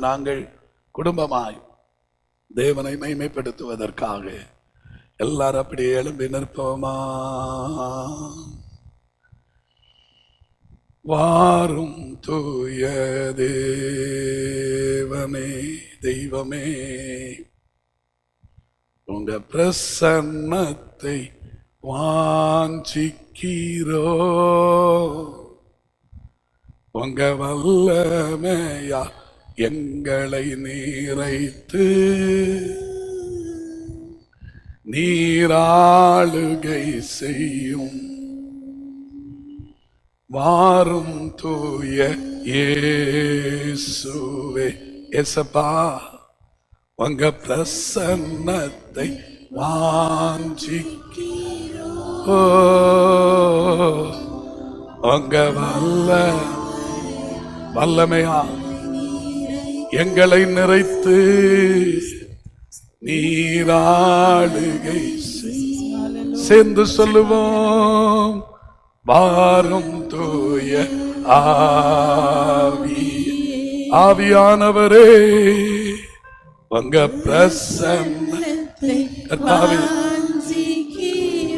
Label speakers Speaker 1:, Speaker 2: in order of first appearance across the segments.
Speaker 1: நாங்கள் குடும்பமாய் தேவனை மைமைப்படுத்துவதற்காக எல்லாரும் அப்படியே எழும்பி நிற்போமா? வாரும் தூய தேவமே தெய்வமே உங்க பிரசன்னத்தை வாஞ்சிக்கிறோ. உங்க வல்லமையா எங்களை நீரைத்து நீராளுகை செய்யும். வாரும் தூய ஏசுவே எசப்பா உங்க பிரசன்னத்தை வாஞ்சிக்கிறோ உங்க வல்ல வல்லமையா எங்களை நிறைத்து நீராளுகை சேர்ந்து சொல்லுவோம். வாரம் தூய ஆவி. ஆவியானவரே உங்க பிரசன்ன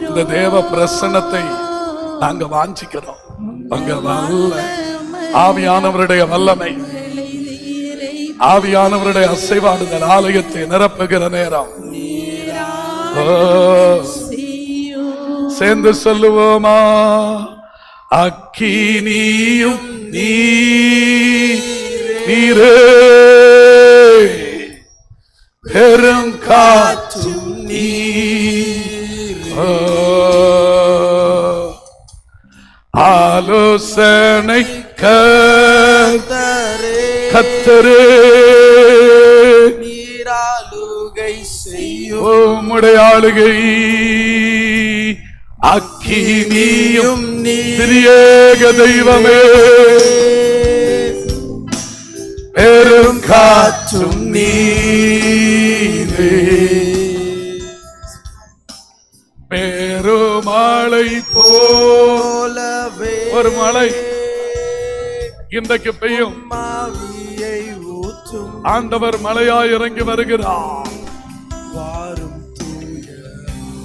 Speaker 1: இந்த தேவ பிரசன்னத்தை நாங்க வாஞ்சிக்கிறோம். உங்க வல்ல ஆவியானவருடைய வல்லமை. ஆவியானவருடைய அசைவாடுதல் ஆலயத்தை நிரப்புகிற நேரம். ஓ, சேர்ந்து சொல்லுவோமா? அக்கினியும் நீ நீரே. பெரும் காற்றும் நீ. ஆலோசனை க கத்தரே
Speaker 2: நீராளுகை செய்யும்
Speaker 1: உம்முடைய ஆளுகை. அக்கினியும் திரியேக தெய்வமே. பெரும் காற்றும் நீரே. பெருமழை
Speaker 2: போலவே.
Speaker 1: ஒரு மழை இன்றைக்கு பெய்யும். ஆண்டவர் மழையாய் இறங்கி வருகிறார்.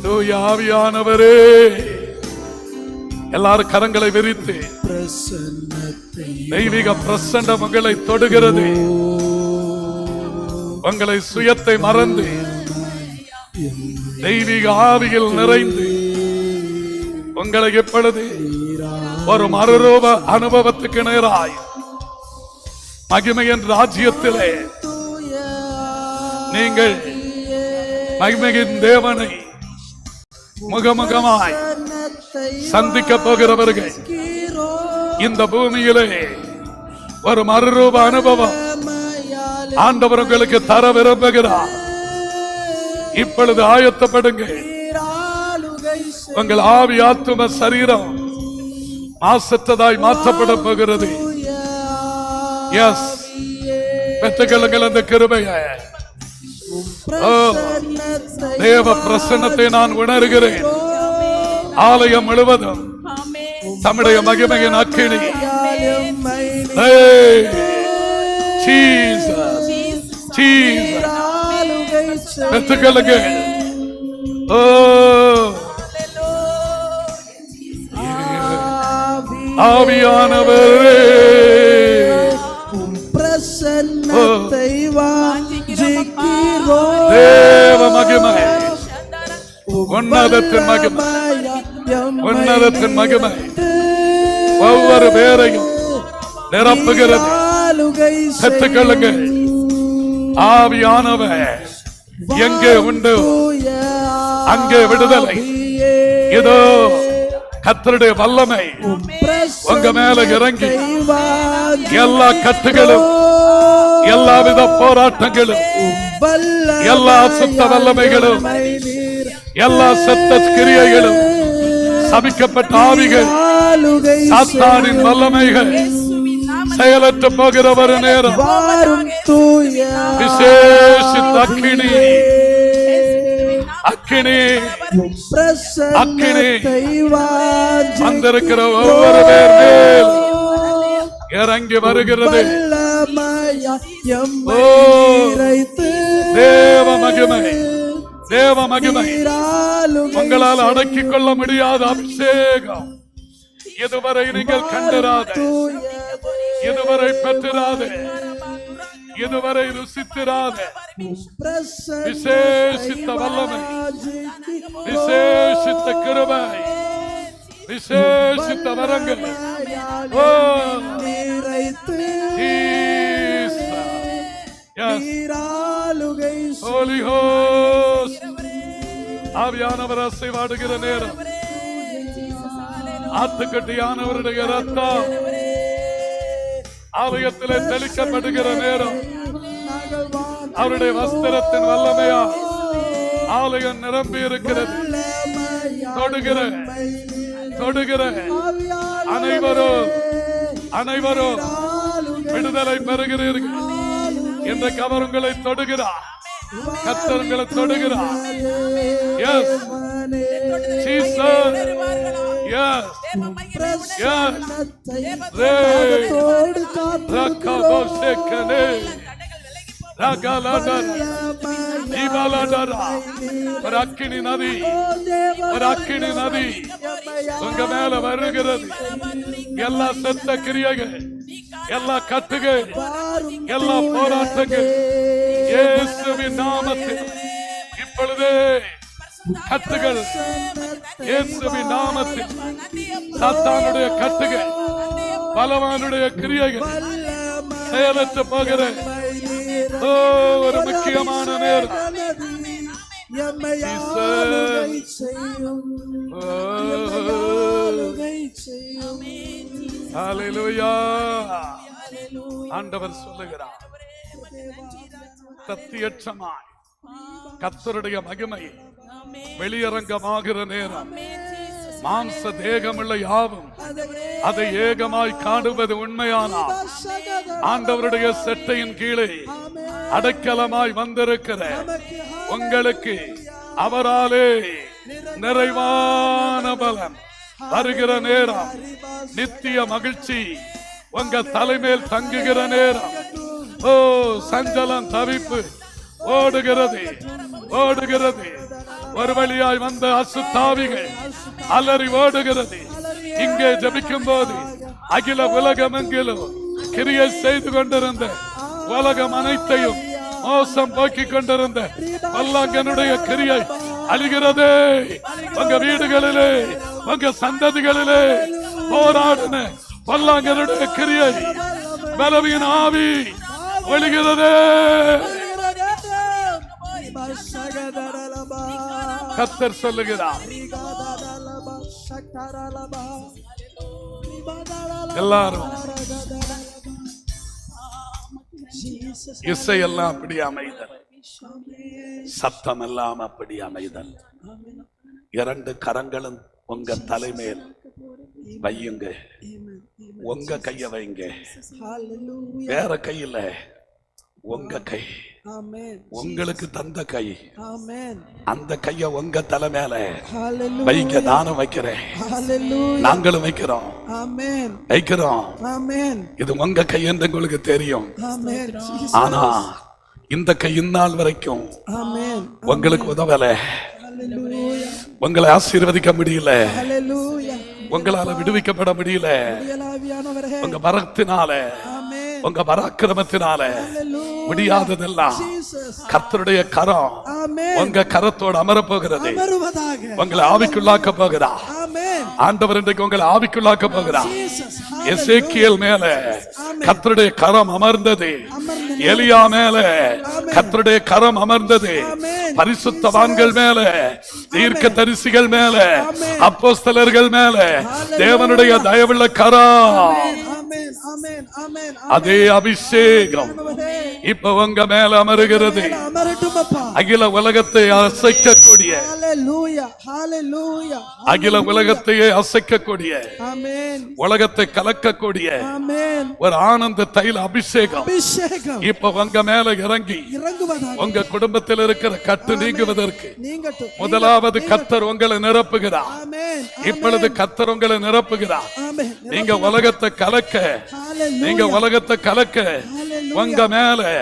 Speaker 2: தூய.
Speaker 1: ஆவியானவரே. எல்லாரும் கரங்களை விரித்து. தெய்வீக பிரசண்ட உங்களை தொடுகிறது. உங்களை சுயத்தை மறந்து. தெய்வீக ஆவியில் நிறைந்து. உங்களை எப்பொழுது? ஒரு மறுரூப அனுபவத்துக்கு நேராய். மகிமையின் ராஜ்யத்திலே. நீங்கள் மகிமையின் தேவனை முகமுகமாய் சந்திக்க போகிறவர்கள் இந்த பூமியிலே ஒரு மறுரூப அனுபவம் ஆண்டவர் உங்களுக்கு தர விரும்புகிறார். இப்பொழுது ஆயத்தப்படுங்கள் உங்கள் ஆவி ஆத்தும சரீரம் மாசற்றதாய் மாற்றப்பட போகிறது. எஸ் பெற்றுக்கொள்ளுங்கள் அந்த கிருபைய தேவ பிரசன்னத்தை நான் உணர்கிறேன் ஆலயம் முழுவதும் தம்முடைய மகிமையின் அக்கினி Hey! Jesus! Jesus! பெற்றுக்கொள்ளுங்க ஓ ஆவியானவரே உன்னதத்தின் மகிமை. உன்னதத்தின் மகிமை. ஒவ்வொரு பேரையும் நிரப்புகிறது.
Speaker 2: ஆளுகை
Speaker 1: பெற்றுக்கொள்ளுங்க ஆவியானவர் எங்கே உண்டு? அங்கே விடுதலை. இதோ கத்தருடைய வல்லமை. உங்க மேல இறங்கி எல்லா கட்டுகளும் எல்லாவித போராட்டங்களும் எல்லா சுத்த வல்லமைகளும் எல்லா சத்த கிரியைகளும் சபிக்கப்பட்ட ஆவிகள் சாத்தானின் வல்லமைகள் செயலற்று போகிற ஒரு நேரம். விசேஷித்த அக்கினி. அக்கினி.
Speaker 2: வாஞ்சி
Speaker 1: வந்திருக்கிற ஒவ்வொரு பேர் மேல் இறங்கி வருகிறது. தேவ மகிமை. தேவ மகிமை. உங்களால் அடக்கிக் கொள்ள முடியாத அபிஷேகம். இதுவரை நீங்கள் கண்டிராத. இதுவரை பெற்றிராத இதுவரை ருசித்திராத. விசேஷித்த வல்லமை. விசேஷித்த கிருபை. விசேஷித்த வரங்கள்.
Speaker 2: நீராளுகை
Speaker 1: Holy Ghost. ஆவியானவர் அசைவாடுகிற நேரம். ஆத்துக்கட்டியானவருடைய ரத்தம். ஆலயத்திலே தெளிக்கப்படுகிற நேரம். அவருடைய வஸ்திரத்தின் வல்லமையா? ஆலயம் நிரம்பி இருக்கிறது. தொடுகிற தொடுகிற அனைவரும் அனைவரும் விடுதலை பெறுகிறீர்கள். இன்றைக்கு அவர் உங்களை தொடுகிறார் கர்த்தர் உங்களை தொடுகிறார் எஸ் ஜீசஸ் எஸ் எஸ் ரே ரக்கபோஷேக்கனே ரகலடர் ஜீவலடர் ஒரு அக்கினி நதி ஒரு அக்கினி நதி உங்க மேல வருகிறது எல்லா செத்த கிரியைகள் எல்லா கட்டுகள் எல்லா போராட்டங்கள். இயேசுவின் நாமத்தில். இப்பொழுதே கட்டுகள் இயேசுவின் நாமத்தில். சாத்தானுடைய கட்டுகள் பலவானுடைய கிரியைகள் செயலற்று போகிற ஓ, ஒரு முக்கியமான நேரம்.
Speaker 2: செய்யும்.
Speaker 1: ஆண்டவர் சொல்லுகிறார். சத்தியட்சமாய் கத்தருடைய மகிமை வெளியரங்கமாகிற நேரம். மாம்ச தேகமுள்ள யாவும் அதை ஏகமாய் காணுவது உண்மையானால் ஆண்டவருடைய செட்டையின் கீழே அடைக்கலமாய் வந்திருக்கிற உங்களுக்கு அவராலே நிறைவான பலன். வருகிற நேரம். நித்திய மகிழ்ச்சி. உங்க தலைமேல் தங்குகிற நேரம். ஓ சஞ்சலம் தவிப்பு. ஓடுகிறது. ஓடுகிறது. ஒரு வழியாய் வந்த அசுத்தாவிகள் அலறி ஓடுகிறது. இங்கே ஜபிக்கும் போது அகில உலகமெங்கிலும் கிரியை செய்து கொண்டிருந்த உலகம் அனைத்தையும் மோசம் போக்கிக் கொண்டிருந்த வல்லாங்கனுடைய கிரியை அழிகிறதே. உங்க வீடுகளிலே உங்க சந்ததிகளிலே போராடின பல்லாங்கருடைய கிரியை பலவியின் ஆவி ஒழிகிறதே. கத்தர் சொல்லுகிறார். எல்லாரும் இசையெல்லாம் அப்படி அமைதல் சத்தம் எல்லாம் அப்படி அமைதல். இரண்டு கரங்களும் உங்க தலைமேல் வையுங்க. உங்க கைய வைங்க. வேற கையில உங்க கை. உங்களுக்கு தந்த கை. அந்த கைய உங்க தலை மேல. வைக்க நானும் வைக்கிறேன். நாங்களும் வைக்கிறோம். வைக்கிறோம். இது உங்க கை என்று உங்களுக்கு தெரியும். ஆனா இந்த கை இந்நாள் வரைக்கும். உங்களுக்கு உதவல. உங்களை ஆசீர்வதிக்க முடியல. உங்களால விடுவிக்கப்பட முடியல. உங்க பரத்தினால
Speaker 2: Amen.
Speaker 1: உங்க பராக்கிரமத்தினால. முடியாததெல்லாம். கர்த்தருடைய கரம். உங்க கரத்தோடு அமர போகிறது
Speaker 2: அமருவதாக.
Speaker 1: உங்களை ஆவிக்குள்ளாக்க போகிறா. ஆண்டவர் இன்றைக்கு உங்களை ஆவிக்குள்ளாக்க போகிறா. எசேக்கியல் மேல கர்த்தருடைய கரம் அமர்ந்தது. எலியா மேல கர்த்தருடைய கரம் அமர்ந்தது. பரிசுத்தவான்கள் மேல தீர்க்க தரிசிகள் மேல அப்போஸ்தலர்கள் மேல தேவனுடைய தயவுள்ள கரம் adeus
Speaker 2: Amém.
Speaker 1: இப்ப உங்க மேல அமருகிறது. அகில உலகத்தை அசைக்கக்கூடிய. அகில உலகத்தையே அசைக்கக்கூடிய. உலகத்தை கலக்கக்கூடிய. ஒரு ஆனந்த தைல அபிஷேகம். இப்ப உங்க மேல இறங்கி உங்க குடும்பத்தில் இருக்கிற கட்டு நீங்குவதற்கு முதலாவது கத்தர் உங்களை நிரப்புகிறார் இப்பொழுது கத்தர் உங்களை நிரப்புகிறார் நீங்க உலகத்தை கலக்க. நீங்க. உலகத்தை கலக்க. உங்க மேல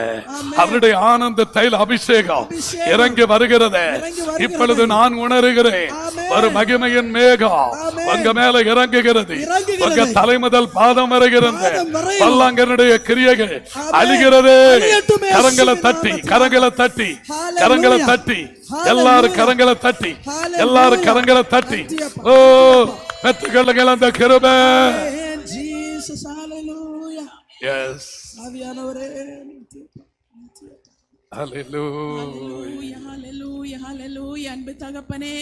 Speaker 1: அவருடைய ஆனந்த தைல அபிஷேகம் இறங்கி வருகிறது. இப்பொழுது நான் உணர்கிறேன். ஒரு மகிமையின் மேகம். உங்க மேல இறங்குகிறது. உங்க தலை முதல் பாதம் வருகிறது. பல்லாங்கனுடைய கிரியைகள். அழிகிறது கரங்களை தட்டி. கரங்களை தட்டி. கரங்களை தட்டி. எல்லாரும் கரங்களை தட்டி. எல்லாரும் கரங்களை தட்டி. ஓ பெற்றுக்கொள்ளுங்கள் அந்த கிருபை. எஸ்
Speaker 2: ஆவியானவரே
Speaker 3: அன்பு தகப்பனே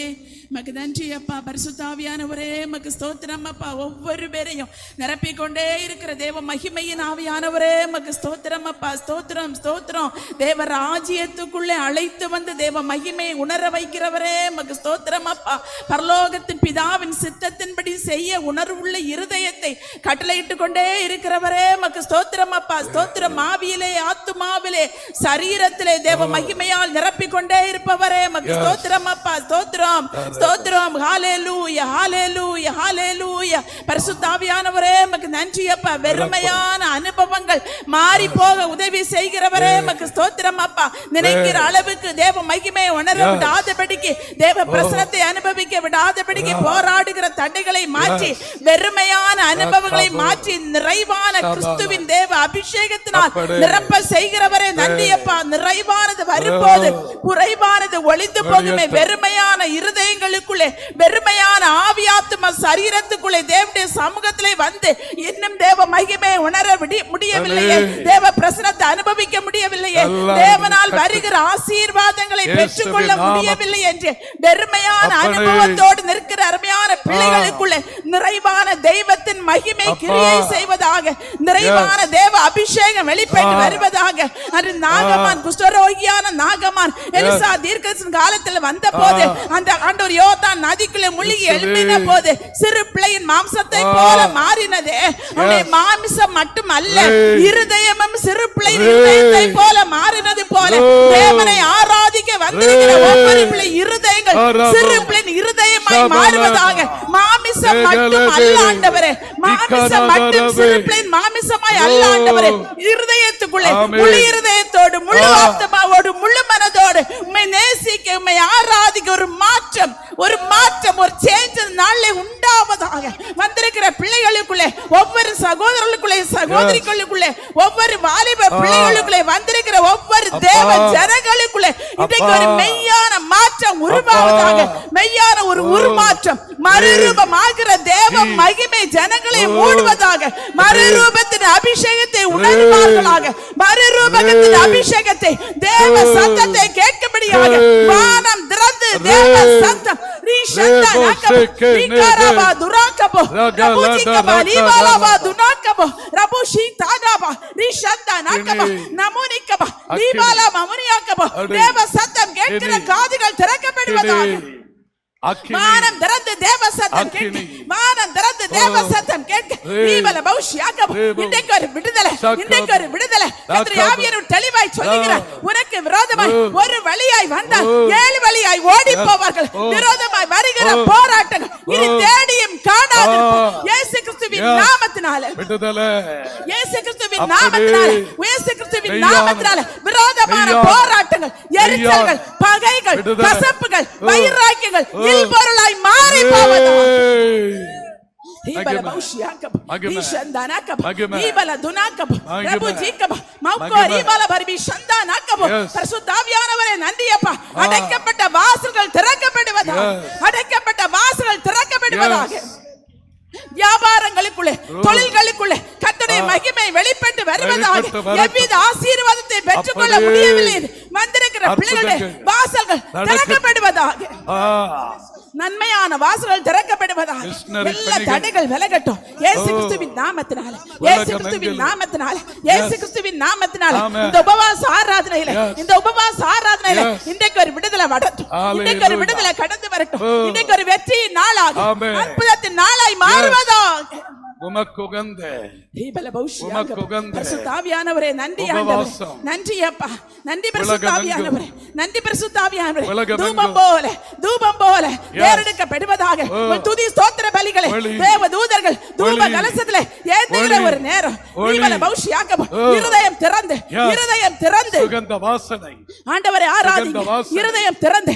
Speaker 3: மக்கு நன்றி அப்பா பரிசுத்தாவியானவரே மக்கு ஸ்தோத்திரம் அப்பா ஒவ்வொரு பேரையும் நிரப்பிக் கொண்டே இருக்கிற தேவ மகிமையின் ஆவியானவரே மக்கு ஸ்தோத்திரம் அப்பா ஸ்தோத்திரம் ஸ்தோத்திரம். தேவ ராஜ்யத்துக்குள்ளே அழைத்து வந்து தேவ மகிமையை உணர வைக்கிறவரே மக்கு ஸ்தோத்திரம் அப்பா. பரலோகத்தின் பிதாவின் சித்தத்தின்படி செய்ய உணர்வுள்ள இருதயத்தை கட்டளையிட்டு கொண்டே இருக்கிறவரே மக்கு ஸ்தோத்திரம் அப்பா. ஸ்தோத்திரம் ஆவியிலே ஆத்துமாவிலே சரீரத்திலே தேவ மகிமையால் நிரப்பிக் கொண்டே இருப்பவரே மக்கு ஸ்தோத்திரம் அப்பா ஸ்தோத்திரம். ஸ்தோத்திரம். ஹalleluya ஹalleluya ஹalleluya பரிசுத்தாவியானவரே மக்கு நன்றி அப்பா. வெறுமையான அனுபவங்கள் மாறி போக உதவி செய்கிறவரே மக்கு ஸ்தோத்திரம் அப்பா. நினைக்கிற அளவுக்கு தேவ மகிமையை உணர விடாதபடிக்கு தேவ பிரசனத்தை அனுபவிக்க விடாதபடிக்கு போராடுகிற தடைகளை மாற்றி வெறுமையான அனுபவங்களை மாற்றி நிறைவான கிறிஸ்துவின் தேவ அபிஷேகத்தினால். நிரப்ப செய்கிறவரே. நன்றி அப்பா. நிறைவானது வரும்போது குறைவானது ஒளிந்து போகுமே வெறுமையான இருதயங்களுக்குள்ளே வெறுமையான ஆவியாத்தும சரீரத்துக்குள்ளே தேவனுடைய சமூகத்திலே வந்து இன்னும் தேவ மகிமையை உணர முடியவில்லையே. தேவ பிரசனத்தை அனுபவிக்க முடியவில்லையே தேவனால் வருகிற ஆசீர்வாதங்களை பெற்றுக்கொள்ள. முடியவில்லை என்று வெறுமையான. அனுபவத்தோடு நிற்கிற அருமையான பிள்ளைகளுக்குள்ளே நிறைவான தெய்வத்தின் மகிமை. கிரியை செய்வதாக நிறைவான தேவ அபிஷேகம் வெளிப்பட்டு. வருவதாக அது நாகமான் குஷ்டரோகியான நாகமான் எலிசா தீர்க்கதரிசன காலத்தில் வந்த போது அந்த ஆண்டவர் யோர்தான் நதிக்குள்ளே முழுகி. எழும்பின போது சிறு பிள்ளையின் மாம்சத்தை. போல மாறினதே அவனுடைய மாமிசம் மட்டும் அல்ல. இருதயமும் சிறு பிள்ளையின். இருதயத்தை போல மாறினது போல. தேவனை ஆராதிக்க வந்திருக்கிற. ஒவ்வொரு பிள்ளை இருதயங்கள். சிறு பிள்ளையின் இருதயமாய். மாறுவதாக மாமிசம் மட்டும் அல்ல. ஆண்டவரே மாமிசம். மட்டும் சிறு பிள்ளையின் மாமிசமாய் அல்ல. ஆண்டவரே இருதயத்துக்குள்ளே. முழு இருதயத்தோடு முழு. ஆத்மாவோடு முழு மனதோடு உம்மை நேசிக்க உம்மை ஆராதிக்க ஒரு மாற்றம் ஒரு மாற்றம் ஒரு சேஞ்ச் நாளிலே உண்டாவதாக வந்திருக்கிற பிள்ளைகளுக்குள்ளே ஒவ்வொரு சகோதரர்களுக்குள்ளே சகோதரிகளுக்குள்ளே ஒவ்வொரு வாலிப பிள்ளைகளுக்குள்ளே வந்திருக்கிற ஒவ்வொரு தேவ ஜனங்களுக்குள்ளே இன்றைக்கு ஒரு. மெய்யான மாற்றம் உருவாவதாக. மெய்யான ஒரு. உருமாற்றம் மறுரூபமாகிற தேவ. மகிமை ஜனங்களை. மூடுவதாக மறுரூபத்தின் அபிஷேகத்தை உணர்வார்களாக மறுரூபத்தின். அபிஷேகத்தை தேவ. சத்தத்தை கேட்கும்படியாக. வானம் திறந்து தேவ. சத்தம் ரீஷந்தா நாக்கபோ, ரீகாராபா. துராக்கபோ, ரபுஜிக்கபா. ரீபாலாபா துனாக்கபோ, ரபுஷி தாகாபா, ரீஷந்தா நாக்கபா. நமோனிக்கபா. ரீபாலா மமுனியாக்கபோ.
Speaker 1: அடே.
Speaker 3: தேவ சத்தம் கேட்கிற
Speaker 1: இனி.
Speaker 3: காதுகள் திறக்கப்படுவதாக
Speaker 1: அக்கினி
Speaker 3: வானம் திறந்து தேவ சத்தம் கேட்க
Speaker 1: அக்கினி.
Speaker 3: வானம் திறந்து தேவ
Speaker 1: ஓ.
Speaker 3: சத்தம் கேட்க
Speaker 1: ரே.
Speaker 3: நீவல பௌஷ்யாக்கம்
Speaker 1: ரேபு.
Speaker 3: இன்றைக்கு ஒரு விடுதலை
Speaker 1: சக்கபு.
Speaker 3: இன்றைக்கு ஒரு விடுதலை கர்த்தர்
Speaker 1: சக்கபு.
Speaker 3: ஆவியானவர் தெளிவாய் சொல்லுகிறார்
Speaker 1: ஆ.
Speaker 3: உனக்கு விரோதமாய். ஒரு வழியாய் வந்தால். ஏழு வழியாய் ஓடி போவார்கள். விரோதமாய் வருகிற. போராட்டங்கள் இனி. தேடியும் காணாது. இயேசு கிறிஸ்துவின். நாமத்தினால
Speaker 1: விடுதலை
Speaker 3: இயேசு கிறிஸ்துவின். நாமத்தினால இயேசு கிறிஸ்துவின் நாமத்தினால விரோதமான போராட்டங்கள் எரிச்சல்கள் பகைகள். கசப்புகள். வைராக்கியங்கள்
Speaker 1: ஓ.
Speaker 3: இல்பொருளாய் மாறி
Speaker 1: ஆ.
Speaker 3: அடைக்கப்பட்ட வாசல்கள் திறக்கப்படுவதாக
Speaker 1: Yes.
Speaker 3: அடைக்கப்பட்ட வாசல்கள் திறக்கப்படுவதாக. வியாபாரங்களுக்குள்ளே
Speaker 1: ஓ.
Speaker 3: தொழில்களுக்குள்ளே
Speaker 1: ஆ.
Speaker 3: மகிமை வெளிப்பட்டு வருவதாக. எவ்வித ஆசீர்வாதத்தை பெற்றுக்கொள்ள. முடியவில்லை வந்திருக்கிற பிள்ளைகளுடைய. வாசல்கள் திறக்கப்படுவதாக. நன்மையான வாசல்கள் திறக்கப்படுவதாக எல்லா. தடைகள் விலகட்டும் இயேசு
Speaker 1: ஓ.
Speaker 3: கிறிஸ்துவின் நாமத்தினால இயேசு கிறிஸ்துவின். நாமத்தினால இயேசு கிறிஸ்துவின் நாமத்தினால. இந்த உபவாச ஆராதனையில. இந்த உபவாச ஆராதனையில. இன்றைக்கு ஒரு விடுதலை வரட்டும்
Speaker 1: Hallelujah.
Speaker 3: இன்றைக்கு ஒரு விடுதலை கடந்து வரட்டும்
Speaker 1: ஓ.
Speaker 3: இன்றைக்கு ஒரு வெற்றியின் நாளாக. அற்புதத்தின் நாளாய் மாறுவதாக
Speaker 1: உமக்குகந்த
Speaker 3: தீபல பௌஷ்யா.
Speaker 1: உமக்கு உகந்த
Speaker 3: பரிசுத்த ஆவியானவரே நன்றி ஆண்டவரே. நன்றி அப்பா நன்றி பரிசுத்த
Speaker 1: உலகமெங்கும்.
Speaker 3: ஆவியானவரே நன்றி பரிசுத்த ஆவியானவரே
Speaker 1: உலகமெங்கும்.
Speaker 3: தூபம் போல தூபம் போல ஏறெடுக்கப்படுவதாக உன் துதி ஸ்தோத்திர பலிகளை
Speaker 1: ஒளி.
Speaker 3: தேவ தூதர்கள் தூப
Speaker 1: ஒளி.
Speaker 3: கலசத்துல ஏத்துகிற
Speaker 1: ஒளி.
Speaker 3: ஒரு நேரம் பௌஷ்யாக்கம்
Speaker 1: ஓ.
Speaker 3: இருதயம் திறந்து. இருதயம் திறந்து
Speaker 1: சுகந்த வாசனை
Speaker 3: ஆண்டவரை ஆராதிங்க. இருதயம் திறந்து.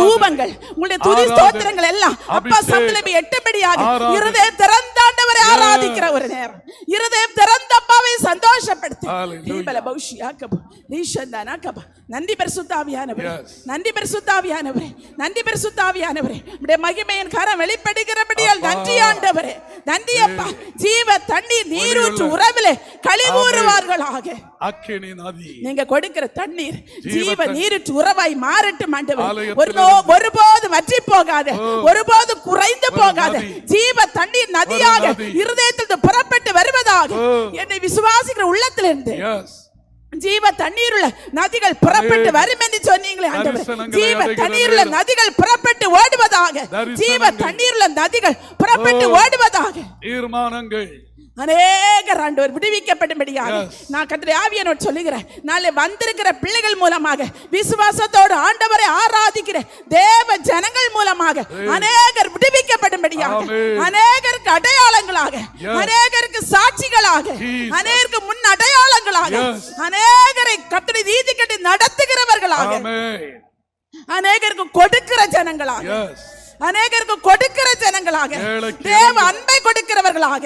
Speaker 3: தூபங்கள் உங்களுடைய துதி. ஸ்தோத்திரங்கள் எல்லாம் அப்பா. சம்பளம் எட்டும்படியாக
Speaker 1: ஆராதனை.
Speaker 3: இருதயம் திறந்த ஆண்டவரை. ஆராதிக்கிற ஒரு நேரம் இருதயம் திறந்த அப்பாவை சந்தோஷப்படுத்து. தீபல பௌஷியா கப நீஷந்தானா கப நன்றி பரிசுத்தாவியானவரே. நன்றி பரிசுத்தாவியானவரே நன்றி பரிசுத்தாவியானவரே உடைய மகிமையின் கரம் வெளிப்படுகிறபடியால் நன்றி ஆண்டவரே நன்றி அப்பா ஜீவ தண்ணீர் நீரூற்று. உறவிலே கழிவூறுவார்களாக
Speaker 1: அக்கினி நதி
Speaker 3: நீங்க கொடுக்கிற தண்ணீர்
Speaker 1: ஜீவ.
Speaker 3: நீரிட்டு உறவாய் மாறட்டும் ஆண்டவர் ஒருபோது வற்றி போகாத. ஒருபோது குறைந்து போகாத. ஜீவ தண்ணீர் நதியாக
Speaker 1: நதி.
Speaker 3: இருதயத்தில் புறப்பட்டு வருவதாக. என்னை விசுவாசிக்கிற உள்ளத்திலிருந்து ஜீவ தண்ணீருள்ள நதிகள் புறப்பட்டு. வரும் என்று சொன்னீங்களே ஜீவ தண்ணீருள்ள. நதிகள் புறப்பட்டு ஓடுவதாக. ஜீவ தண்ணீருள்ள நதிகள் புறப்பட்டு. ஓடுவதாக
Speaker 1: தீர்மானங்கள்
Speaker 3: அநேகர் ஆண்டவர் விடுவிக்கப்படும்படியாக. நான் கத்திர ஆவியனோடு சொல்லுகிறேன் நாளை வந்திருக்கிற பிள்ளைகள் மூலமாக விசுவாசத்தோடு ஆண்டவரை ஆராதிக்கிற தேவ ஜனங்கள் மூலமாக அநேகர் விடுவிக்கப்படும்படியாக. அநேகருக்கு அடையாளங்களாக. அநேகருக்கு சாட்சிகளாக. அநேகருக்கு முன் அடையாளங்களாக. அநேகரை கத்திரி நீதி கட்டி நடத்துகிறவர்களாக அநேகருக்கு கொடுக்கிற ஜனங்களாக அநேகருக்கு கொடுக்கிற ஜனங்களாக தேவ அன்பை கொடுக்கிறவர்களாக.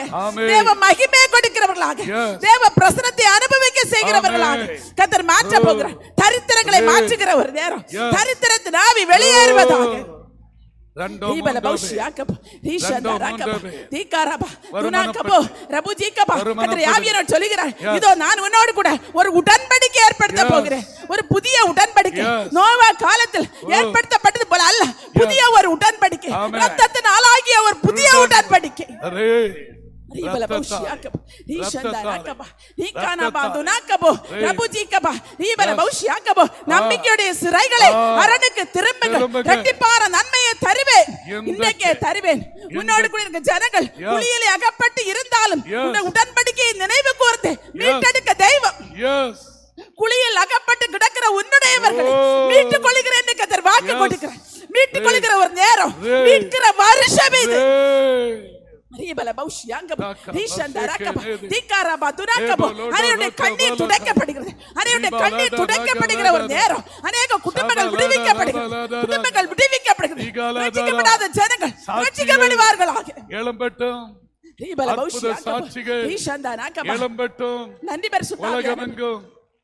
Speaker 3: தேவ மகிமையை கொடுக்கிறவர்களாக. தேவ பிரசனத்தை அனுபவிக்க செய்கிறவர்களாக. கத்தர் மாற்ற. போகிறார் தரித்திரங்களை
Speaker 1: Yes.
Speaker 3: மாற்றுகிற ஒரு நேரம். தரித்திரத்தின் ஆவி வெளியேறுவதாக சொல்லுகிறார். இதோ நான் உன்னோடு கூட ஒரு உடன்படிக்கை ஏற்படுத்த. போகிறேன் ஒரு புதிய உடன்படிக்கை. நோவா காலத்தில். ஏற்படுத்தப்பட்டது போல அல்ல புதிய ஒரு உடன்படிக்கை. ரத்தத்தின் ஆளாகிய ஒரு புதிய உடன்படிக்கை நம்பிக்கையுடைய சிறைகளை. அரணுக்கு திரும்புங்கள். இரட்டிப்பான நன்மையை தருவேன் இன்றைக்கே தருவேன் உன்னோடு கூட இருக்க ஜனங்கள். குழியிலே அகப்பட்டு இருந்தாலும் உடன்படிக்கையை நினைவு கூர்ந்து மீட்டெடுக்க தெய்வம்
Speaker 1: எஸ்
Speaker 3: குழியில் அகப்பட்டு கிடக்கிற உன்னுடையவர்களை. மீட்டுக் கொள்கிறேன் கத்தர் வாக்கு. கொடுக்கிறேன் மீட்டுக் கொள்கிற ஒரு நேரம். மீட்கிற வருஷம் இது துடைக்கப்படுகிற ஒரு நேரம் அநேக குடும்பங்கள் விடுவிக்கப்படுகிறது குடும்பங்கள் விடுவிக்கப்படுகிறது ரட்சிக்கப்படாத ஜனங்கள்
Speaker 1: சாட்சிகள்.
Speaker 3: ரட்சிக்கப்படுவார்களாக
Speaker 1: எழும்பட்டும்
Speaker 3: நன்றி பரிசுத்தாவியானவரே.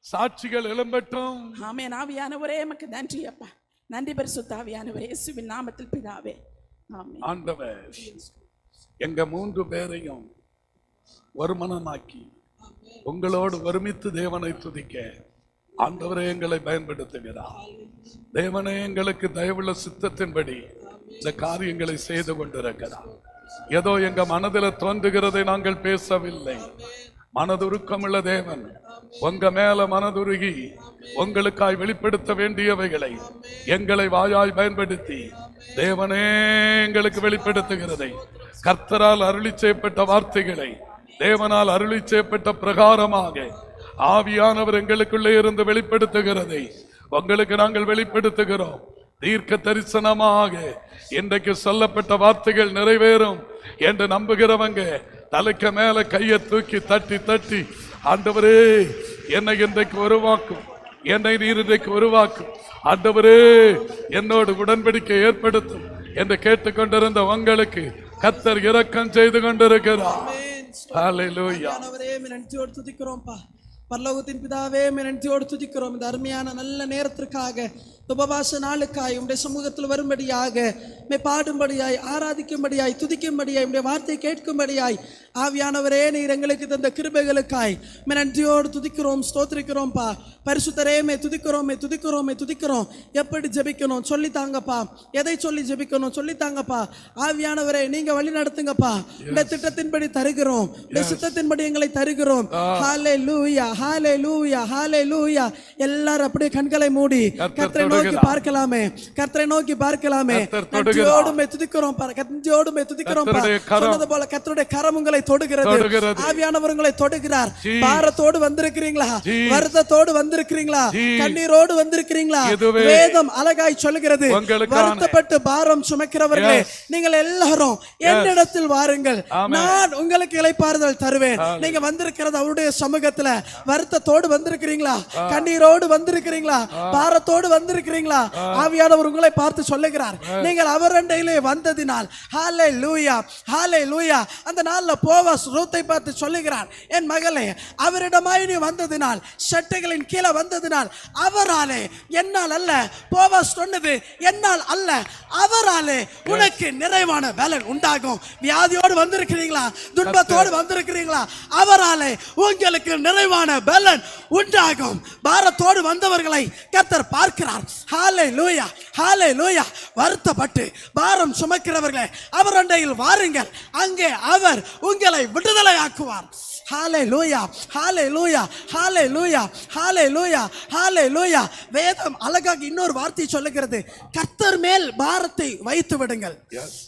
Speaker 1: சாட்சிகள் எழும்பட்டும்
Speaker 3: ஆமென் ஆவியானவரே எமக்கு நன்றி அப்பா நன்றி பரிசுத்தாவியானவரே இயேசுவின் நாமத்தில் பிதாவே ஆமென்
Speaker 1: ஆண்டவர் எங்க மூன்று பேரையும் வருமனமாக்கி உங்களோடு ஒருமித்து தேவனை துதிக்க ஆண்டவரே எங்களை பயன்படுத்துகிறார் தேவனே எங்களுக்கு தயவுள்ள சித்தத்தின்படி இந்த காரியங்களை செய்து கொண்டிருக்கிறார் ஏதோ எங்க மனதில் தோன்றுகிறதை நாங்கள் பேசவில்லை. மனதுருக்கமுள்ள தேவன் உங்க மேல மனதுருகி உங்களுக்காய் வெளிப்படுத்த வேண்டியவைகளை எங்களை வாயாய் பயன்படுத்தி தேவனே எங்களுக்கு வெளிப்படுத்துகிறதை கர்த்தரால் அருளி செய்யப்பட்ட வார்த்தைகளை தேவனால் அருளி செய்யப்பட்ட பிரகாரமாக ஆவியானவர் எங்களுக்குள்ளே இருந்து வெளிப்படுத்துகிறதை உங்களுக்கு நாங்கள் வெளிப்படுத்துகிறோம். தீர்க்க தரிசனமாக இன்றைக்கு சொல்லப்பட்ட வார்த்தைகள் நிறைவேறும் என்று நம்புகிறவங்க தலைக்கு மேல கையை தூக்கி தட்டி தட்டி ஆண்டவரே என்னை இன்றைக்கு உருவாக்கும். என்னை நீர் இன்றைக்கு உருவாக்கும். ஆண்டவரே என்னோடு உடன்படிக்கை ஏற்படுத்தும் என்று கேட்டுக்கொண்டிருந்த உங்களுக்கு கத்தர் இரக்கம் செய்து கொண்டிருக்கிறார்.
Speaker 2: பரலோகத்தின் பிதாவே மே நன்றியோடு துதிக்கிறோம். இந்த அருமையான நல்ல நேரத்திற்காக உபவாச நாளுக்காய் உம்முடைய சமூகத்தில் வரும்படியாக மே பாடும்படியாய் ஆராதிக்கும்படியாய் துதிக்கும்படியாய் உம்முடைய வார்த்தை கேட்கும்படியாய் ஆவியானவரே நீர் எங்களுக்கு தந்த கிருபைகளுக்காய் மே நன்றியோடு துதிக்கிறோம் ஸ்தோத்திரிக்கிறோம்ப்பா பரிசுத்தரே மே துதிக்கிறோம் துதிக்கிறோம் துதிக்கிறோம். எப்படி ஜெபிக்கணும்? சொல்லித்தாங்கப்பா எதை சொல்லி ஜெபிக்கணும்? சொல்லித்தாங்கப்பா ஆவியானவரே நீங்க வழி நடத்துங்கப்பா. இந்த திட்டத்தின்படி தருகிறோம். இந்த சித்தத்தின்படி எங்களை தருகிறோம். ஹalleluya ஹாலே லூயா ஹாலே லூயா எல்லாரும் அப்படியே கண்களை மூடி
Speaker 1: கர்த்தரை
Speaker 2: நோக்கி. பார்க்கலாமே. கர்த்தரை நோக்கி பார்க்கலாமே.
Speaker 1: கர்த்தர் தொடுகிறார்.
Speaker 2: நன்றியோடு மே துதிக்கிறோம் பாரு நன்றியோடு மே துதிக்கிறோம். சொன்னது போல கர்த்தருடைய கரம் உங்களை தொடுகிறது. ஆவியானவர் உங்களை தொடுகிறார். பாரத்தோடு வந்திருக்கிறீங்களா. வருத்தத்தோடு வந்திருக்கிறீங்களா. கண்ணீரோடு வந்திருக்கிறீங்களா? வேதம் அழகாய்
Speaker 1: உங்களுக்கான-
Speaker 2: வருத்தப்பட்டு பாரம் சுமக்கிறவர்களே. நீங்கள் எல்லாரும் என்னிடத்தில் வாருங்கள். நான் உங்களுக்கு இளைப்பாறுதல் தருவேன். நீங்க வந்திருக்கிறது அவருடைய சமூகத்துல. வருத்தத்தோடு வந்திருக்கிறீங்களா? கண்ணீரோடு வந்திருக்கிறீங்களா? பாரத்தோடு வந்திருக்கிறீங்களா ஆவியானவர் உங்களை பார்த்து சொல்லுகிறார். நீங்கள் அவர் அண்டையிலே வந்ததினால் ஹாலே லூயா ஹாலே லூயா அந்த நாள்ல போவாஸ் ரூத்தை பார்த்து சொல்லுகிறார் என் மகளே அவரிடமாய் நீ வந்ததினால் சட்டைகளின் கீழே வந்ததினால் அவராலே என்னால் அல்ல. போவாஸ் சொன்னது என்னால் அல்ல அவராலே உனக்கு நிறைவான பலன் உண்டாகும். வியாதியோடு வந்திருக்கிறீங்களா? துன்பத்தோடு வந்திருக்கிறீங்களா? அவராலே உங்களுக்கு நிறைவான பலன் உண்டாகும். பாரத்தோடு வந்தவர்களை கர்த்தர் பார்க்கிறார். ஹாலே லூயா ஹாலே லூயா வருத்தப்பட்டு பாரம் சுமக்கிறவர்களே அவர் அண்டையில் வாருங்கள். அங்கே அவர் உங்களை விடுதலை ஆக்குவார் ஹாலே லூயா ஹாலே லூயா ஹாலே லூயா ஹாலே லூயா ஹாலே லூயா வேதம் அழகாக இன்னொரு வார்த்தை சொல்லுகிறது. கர்த்தர் மேல் பாரத்தை வைத்து விடுங்கள்.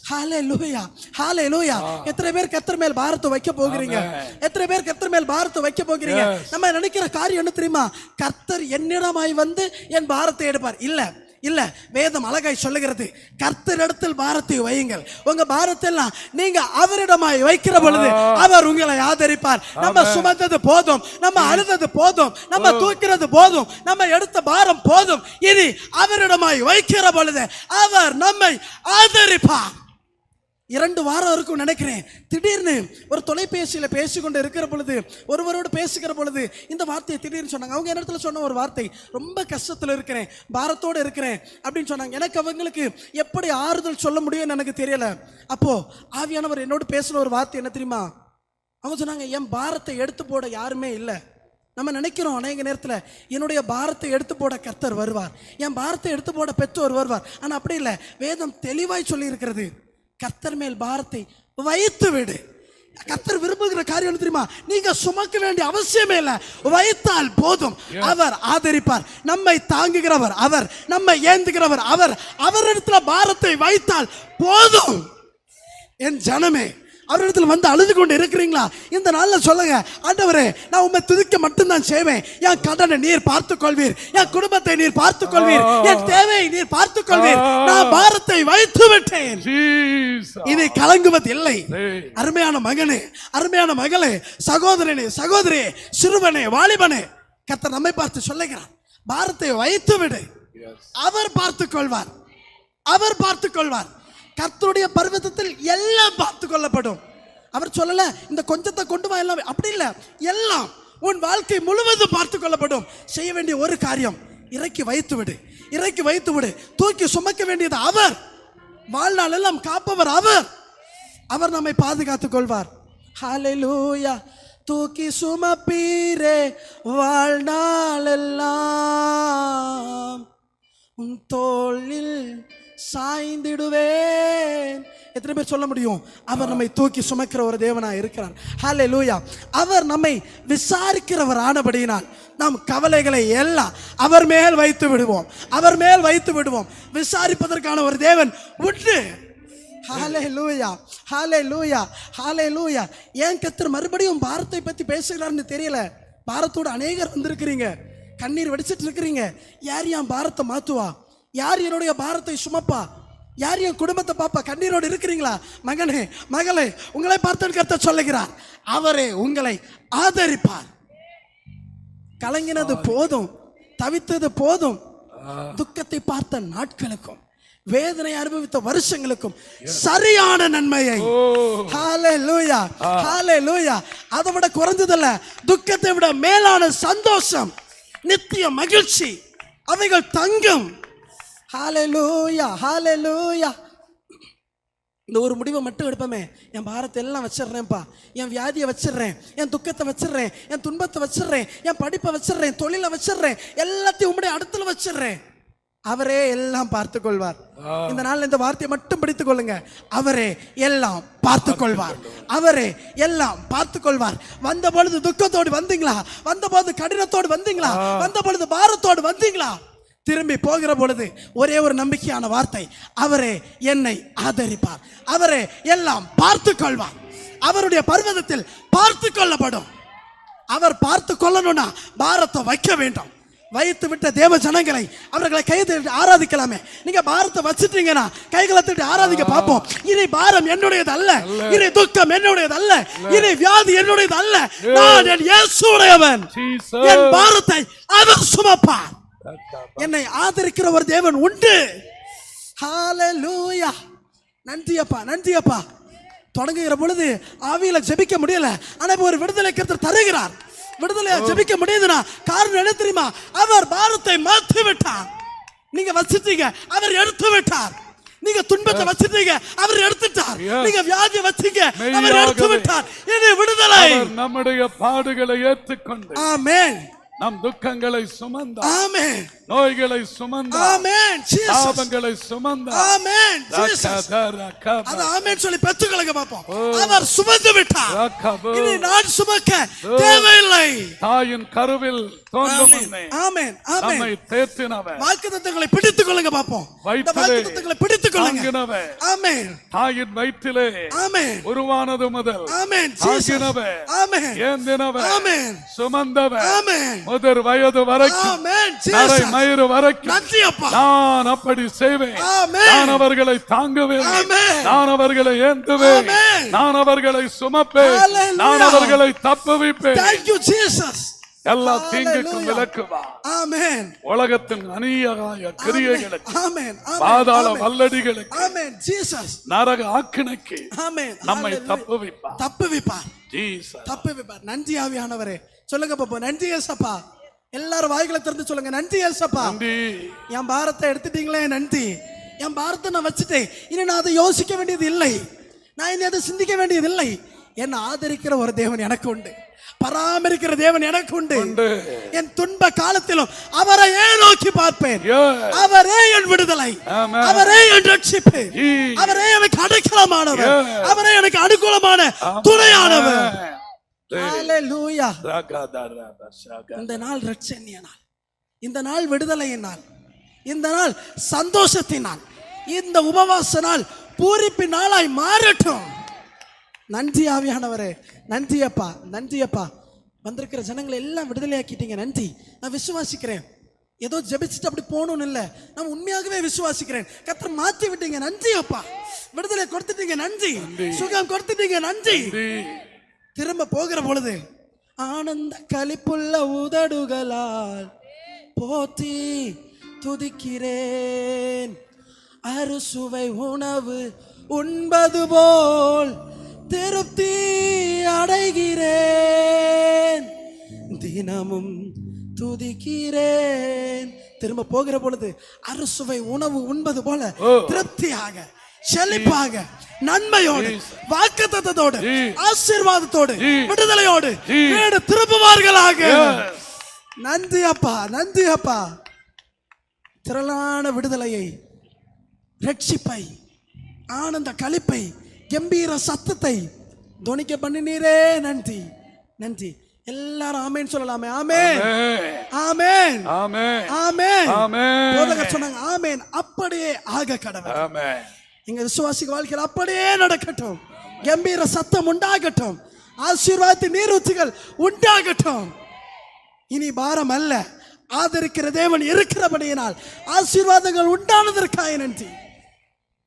Speaker 2: ஹாலே லூயா ஹாலே லூயா எத்தனை பேர் கர்த்தர் மேல் பாரத்தை வைக்க போகிறீங்க? எத்தனை பேர் கர்த்தர் மேல் பாரத்தை வைக்க போகிறீங்க? நம்ம நினைக்கிற காரியம் என்ன தெரியுமா? கர்த்தர் என்னிடமாய் வந்து என் பாரத்தை எடுப்பார். இல்ல. இல்ல வேதம் அழகாய் சொல்லுகிறது. கர்த்தரிடத்தில் பாரத்தை வையுங்கள். உங்க பாரத்தெல்லாம் நீங்க அவரிடமாய் வைக்கிற பொழுது அவர் உங்களை ஆதரிப்பார். நம்ம சுமந்தது போதும் நம்ம அழுதது போதும் நம்ம தூக்கிறது போதும் நம்ம எடுத்த பாரம் போதும். இனி அவரிடமாய் வைக்கிற பொழுது அவர் நம்மை ஆதரிப்பார். இரண்டு வாரம் இருக்கும் நினைக்கிறேன். திடீர்னு ஒரு தொலைபேசியில் பேசிக்கொண்டு இருக்கிற பொழுது ஒருவரோடு பேசுகிற பொழுது இந்த வார்த்தையை திடீர்னு சொன்னாங்க. அவங்க இடத்துல சொன்ன ஒரு வார்த்தை ரொம்ப கஷ்டத்தில் இருக்கிறேன் பாரத்தோடு இருக்கிறேன் அப்படின்னு சொன்னாங்க. எனக்கு அவங்களுக்கு எப்படி ஆறுதல் சொல்ல முடியும்னு எனக்கு தெரியலை. அப்போது ஆவியானவர் என்னோடு பேசின ஒரு வார்த்தை என்ன தெரியுமா? அவங்க சொன்னாங்க என் பாரத்தை எடுத்து போட யாருமே இல்லை. நம்ம நினைக்கிறோம் அநேக நேரத்தில் என்னுடைய பாரத்தை எடுத்து போட கர்த்தர் வருவார். என் பாரத்தை எடுத்து போட பெற்றோர் வருவார். ஆனால் அப்படி இல்லை. வேதம் தெளிவாய் சொல்லியிருக்கிறது. கர்த்தர் மேல் பாரத்தை வைத்து விடு. கர்த்தர் விரும்புகிற காரியம் என்ன தெரியுமா? நீங்க சுமக்க வேண்டிய அவசியமே இல்லை. வைத்தால் போதும். அவர் ஆதரிப்பார். நம்மை தாங்குகிறவர் அவர். நம்மை ஏந்துகிறவர் அவர். அவரிடத்துல பாரத்தை வைத்தால் போதும். என் ஜனமே அவரிடத்தில் வந்து அழுது கொண்டு இருக்கிறீங்களா? இந்த நாள்ல சொல்லுங்க ஆண்டவரே நான் உண்மை துதிக்க மட்டும்தான் செய்வேன். என் கடனை நீர் பார்த்துக் கொள்வீர் என் குடும்பத்தை நீர் பார்த்துக் கொள்வீர் என் தேவையை நீர் பார்த்துக் கொள்வீர் நான் பாரத்தை வைத்து விட்டேன். இனி கலங்குவது இல்லை. அருமையான மகனே அருமையான மகளே சகோதரனே சகோதரியே சிறுவனே வாலிபனே கர்த்தர் நம்மை பார்த்து சொல்லுகிறார் பாரத்தை வைத்து விடு. அவர் பார்த்துக் கொள்வார் அவர் பார்த்துக் கொள்வார் கர்த்தருடைய பர்வதத்தில் எல்லாம் பார்த்து கொள்ளப்படும். அவர் சொல்லல இந்த கொஞ்சத்தை கொண்டு வா எல்லாம். அப்படி இல்லை. எல்லாம் உன் வாழ்க்கை முழுவதும் பார்த்து கொள்ளப்படும். செய்ய வேண்டிய ஒரு காரியம் இறக்கி வைத்து விடு. இறக்கி வைத்து விடு. தூக்கி சுமக்க வேண்டியது அவர். வாழ்நாள் எல்லாம் காப்பவர் அவர். அவர் நம்மை பாதுகாத்துக் கொள்வார். தூக்கி சுமப்பீரே வாழ்நாள் எல்லாம். உன் தோளில் சாய்ந்திடுவேன். எத்தனை பேர் சொல்ல முடியும்? அவர் நம்மை தூக்கி சுமக்கிற ஒரு தேவனாக இருக்கிறார். ஹாலே லூயா அவர் நம்மை விசாரிக்கிறவர் ஆனபடியினால் நாம் கவலைகளை எல்லாம் அவர் மேல் வைத்து விடுவோம். அவர் மேல் வைத்து விடுவோம். விசாரிப்பதற்கான ஒரு தேவன் உண்டு. ஹாலே லூயா ஹாலே லூயா ஹாலே லூயா ஏன் கத்தர் மறுபடியும் பாரத்தை பற்றி பேசுகிறாருன்னு தெரியல? பாரத்தோட அநேகர் வந்திருக்கிறீங்க. கண்ணீர் வடிச்சிட்டு இருக்கிறீங்க. யார் ஏன் பாரத்தை மாற்றுவா யார் என்னுடைய பாரத்தை சுமப்பா? யார் என் குடும்பத்தை பாப்பா? கண்ணீரோடு இருக்கிறீங்களா? மகனே மகளே உங்களை பார்த்து கர்த்தர் சொல்லுகிறார். அவரே உங்களை ஆதரிப்பார். கலங்கினது போதும் தவித்தது போதும். துக்கத்தை பார்த்த நாட்களுக்கும் வேதனை அனுபவித்த வருஷங்களுக்கும் சரியான நன்மையை. அதை விட குறைஞ்சதில்ல துக்கத்தை விட மேலான சந்தோஷம் நித்திய மகிழ்ச்சி அவைகள் தங்கும். ஹalleluya ஹalleluya இந்த ஒரு முடிவை மட்டும் எடுப்போமே. என் பாரத்தை எல்லாம் வச்சிடுறேன்ப்பா. என் வியாதியை வச்சிடுறேன். என் துக்கத்தை வச்சிடுறேன். என் துன்பத்தை வச்சிடுறேன். என் படிப்பை வச்சிடுறேன். தொழிலை வச்சிடுறேன். எல்லாத்தையும் உம்முடைய அடுத்துல வச்சிடுறேன். அவரே எல்லாம் பார்த்துக் கொள்வார் இந்த நாள் இந்த வார்த்தையை மட்டும் பிடித்துக் கொள்ளுங்க அவரே எல்லாம் பார்த்து கொள்வார் அவரே எல்லாம் பார்த்து கொள்வார் வந்த பொழுது துக்கத்தோடு வந்தீங்களா? வந்த பொழுது கடினத்தோடு வந்தீங்களா? வந்த பொழுது பாரத்தோடு வந்தீங்களா? திரும்பி போகிற பொழுது ஒரே ஒரு நம்பிக்கையான வார்த்தை. அவரே என்னை ஆதரிப்பார். அவரே எல்லாம் பார்த்து கொள்வார். அவருடைய பர்வதத்தில் பார்த்து கொள்ளப்படும். அவர் பார்த்து கொள்ளணும்னா பாரத்தை வைக்க வேண்டும். வைத்து விட்ட தேவ ஜனங்களை அவர்களை கைது ஆராதிக்கலாமே. நீங்க பாரத்தை வச்சிட்டீங்கன்னா கைகளை தட்டி ஆராதிக்க பார்ப்போம். இனி பாரம் என்னுடையது அல்ல. இனி துக்கம் என்னுடையது அல்ல. இனி வியாதி என்னுடையது அல்ல நான் என் இயேசுடையவன். என் பாரத்தை அவர் சுமப்பார். என்னை ஆதரிக்கிற ஒரு தேவன் உண்டு. ஹalleluya நன்றி அப்பா நன்றி அப்பா. தொடங்குகிற பொழுது ஆவியில ஜெபிக்க முடியல. ஆனா இப்ப ஒரு விடுதலை கருத்து தருகிறார். விடுதலையா ஜெபிக்க முடியுதுன்னா காரணம் என்ன தெரியுமா? அவர் பாரத்தை மாற்றி விட்டார் நீங்க வச்சிட்டீங்க அவர் எடுத்து விட்டார். நீங்க துன்பத்தை வச்சிட்டீங்க அவர் எடுத்துட்டார். நீங்க வியாதி வச்சீங்க அவர். எடுத்து விட்டார். இது விடுதலை.
Speaker 1: நம்முடைய பாடுகளை ஏற்றுக்கொண்டு.
Speaker 2: ஆமென்
Speaker 1: நம் துக்கங்களை சுமந்தார்.
Speaker 2: ஆமென்.
Speaker 1: நோய்களை சுமந்தார். சாபங்களை சுமந்தார்.
Speaker 2: ஆமென் சொல்லி பெற்றுக்கொள்ளுங்க பாப்போம் அவர் சுமந்து விட்டார். இனி நான் சுமக்க தேவையில்லை.
Speaker 1: தாயின் கருவில் தோன்றும்
Speaker 2: ஆமென்
Speaker 1: முன்னே
Speaker 2: ஆமென் ஆமென்
Speaker 1: நம்மை தேற்றினவர்
Speaker 2: வாக்குத்தத்தங்களை பிடித்துக் கொள்ளுங்க
Speaker 1: வயிற்றிலே
Speaker 2: வாக்குத்தத்தங்களை பிடித்துக் கொள்ளுங்க ஆமென்
Speaker 1: தாயின் வயிற்றிலே
Speaker 2: ஆமென்
Speaker 1: உருவானது முதல்.
Speaker 2: ஆமென்
Speaker 1: தாங்கினவர்
Speaker 2: ஆமென்
Speaker 1: ஏந்தினவர்
Speaker 2: ஆமென்
Speaker 1: சுமந்தவர்
Speaker 2: ஆமென்
Speaker 1: முதற் வயது வரைக்கும்
Speaker 2: ஆமென்
Speaker 1: மயிறு வரைக்கும் நான் அப்படி செய்வேன். நான் அவர்களை தாங்குவேன். நான் அவர்களை ஏந்துவேன். நான் அவர்களை சுமப்பேன். நான் அவர்களை தப்புவிப்பேன் எல்லா தீங்குக்கும்
Speaker 2: ஆமென்.
Speaker 1: உலகத்தின் அநீயகாய கிரியைகளுக்கு பாதாள வல்லடிகளுக்கு நரக ஆக்கினைக்கு
Speaker 2: ஆமென்.
Speaker 1: நம்மை. தப்புவிப்பா
Speaker 2: தப்பு வைப்பார்.
Speaker 1: ஜீசஸ்
Speaker 2: தப்பு வைப்பார். நன்றி ஆவியானவரே. சொல்லுங்க பாப்போம். நன்றி ஏசப்பா எல்லாரும் வாய்களை திறந்து சொல்லுங்க. நன்றி ஏசப்பா.
Speaker 1: நன்றி.
Speaker 2: என் பாரத்தை எடுத்துட்டீங்களே நன்றி. என் பாரத்தை நான் வச்சுட்டேன். இனி நான் அதை யோசிக்க வேண்டியது இல்லை. நான் இனி அதை சிந்திக்க வேண்டியது இல்லை. என்னை ஆதரிக்கிற ஒரு தேவன் எனக்கு உண்டு. பராமரிக்கிற தேவன் எனக்கு உண்டு. என் துன்ப காலத்திலும் அவரை ஏன் நோக்கி பார்ப்பேன். அவரே என் விடுதலை. அவரே என் ரட்சிப்பு. அவரே எனக்கு அடைக்கலமானவர். அவரே எனக்கு அனுகூலமான துணையானவர். இந்த நாள் ரட்சணிய நாள் இந்த நாள் விடுதலையின் நாள் இந்த நாள் சந்தோஷத்தின் நாள் இந்த உபவாச நாள் பூரிப்பின் நாளாய் மாறட்டும். நன்றி ஆவியானவரே. நன்றி அப்பா. நன்றி அப்பா. வந்திருக்கிற ஜனங்களை எல்லாம் விடுதலையாக்கிட்டீங்க. நன்றி. நான் விசுவாசிக்கிறேன். ஏதோ ஜெபிச்சுட்டு அப்படி போகணும்னு இல்லை. நான் உண்மையாகவே விசுவாசிக்கிறேன். கத்தர் மாற்றி விட்டீங்க. நன்றி அப்பா. விடுதலை கொடுத்துட்டீங்க. நன்றி. சுகம் கொடுத்துட்டீங்க. நன்றி.
Speaker 1: நன்றி.
Speaker 2: திரும்ப போகிற பொழுது ஆனந்த களிப்புள்ள உதடுகளால் போத்தி துதிக்கிறேன். அறுசுவை உணவு உண்பது போல் திருப்தி அடைகிறேன். தினமும் துதிக்கிறேன். திரும்ப போகிற பொழுது அறுசுவை உணவு உண்பது போல. திருப்தியாக செழிப்பாக நன்மையோடு வாக்குத்தத்தோடு. ஆசீர்வாதத்தோடு. விடுதலையோடு. வீடு திரும்புவார்களாக. நன்றி அப்பா நன்றி அப்பா திரளான விடுதலையை ரட்சிப்பை ஆனந்த களிப்பை கம்பீர சத்தத்தை துணிக்க பண்ணினீரே நன்றி நன்றி எல்லாரும் ஆமேன் சொல்லலாமே. ஆமேன்
Speaker 1: ஆமென்.
Speaker 2: ஆமேன்
Speaker 1: ஆமென்.
Speaker 2: போதகர் சொன்னாங்க ஆமேன் அப்படியே ஆக கடவுள்
Speaker 1: ஆமென்.
Speaker 2: எங்க விசுவாசிக வாழ்க்கையில் அப்படியே நடக்கட்டும். கம்பீர சத்தம் உண்டாகட்டும். ஆசீர்வாதத்து நீரூற்றுகள் உண்டாகட்டும். இனி பாரம் அல்ல. ஆதரிக்கிற தேவன் இருக்கிறபடியினால் ஆசீர்வாதங்கள் உண்டானதற்காக நன்றி.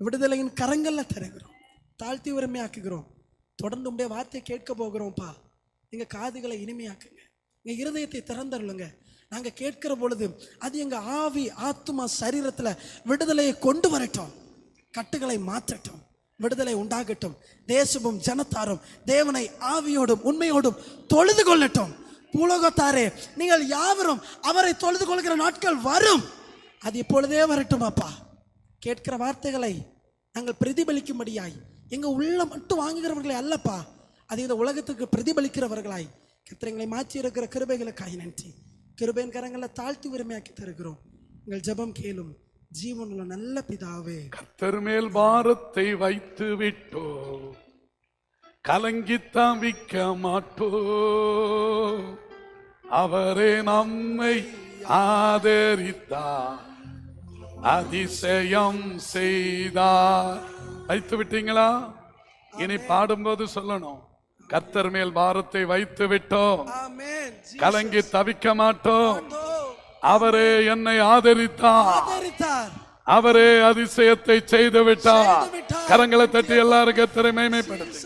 Speaker 2: விடுதலையின் கரங்கள்ல தருகிறோம் தாழ்த்தி உரிமையாக்குகிறோம். தொடர்ந்து உடைய வார்த்தையை கேட்க போகிறோம்ப்பா. எங்க காதுகளை இனிமையாக்குங்க. எங்க இருதயத்தை திறந்தருளுங்க. நாங்கள் கேட்கிற பொழுது அது எங்கள் ஆவி ஆத்மா சரீரத்தில் விடுதலையை கொண்டு வரட்டும். கட்டுகளை மாற்றட்டும் விடுதலை உண்டாகட்டும் தேசமும் ஜனத்தாரும் தேவனை ஆவியோடும் உண்மையோடும் தொழுது கொள்ளட்டும். பூலோகத்தாரே நீங்கள் யாவரும் அவரை தொழுது கொள்கிற நாட்கள் வரும். அது இப்பொழுதே வரட்டும் அப்பா. கேட்கிற வார்த்தைகளை நாங்கள் பிரதிபலிக்கும்படியாய். எங்கள் உள்ள மட்டும் வாங்குகிறவர்களே அல்லப்பா. அது இந்த உலகத்துக்கு பிரதிபலிக்கிறவர்களாய். கத்திரங்களை மாற்றி இருக்கிற கிருபைகளுக்காய் நன்றி. கிருபையின் கரங்களை தாழ்த்தி உரிமையாக்கி தருகிறோம். எங்கள் ஜெபம் கேளும். ஜீவனுள்ள நல்ல பிதாவே.
Speaker 1: கர்த்தர் மேல் பாரத்தை வைத்து விட்டோ கலங்கி தவிக்க மாட்டோ. அவரே நம்மை ஆதரித்தார் அதிசயம் செய்தார். வைத்து விட்டீங்களா? இனி பாடும்போது சொல்லணும். கர்த்தர் மேல் பாரத்தை வைத்து விட்டோம் கலங்கி தவிக்க மாட்டோம். அவரே என்னை ஆதரித்தார். அவரே அதிசயத்தை செய்து விட்டார். கரங்களை தட்டி எல்லாரும் கத்தரை மேன்மைப்படுத்து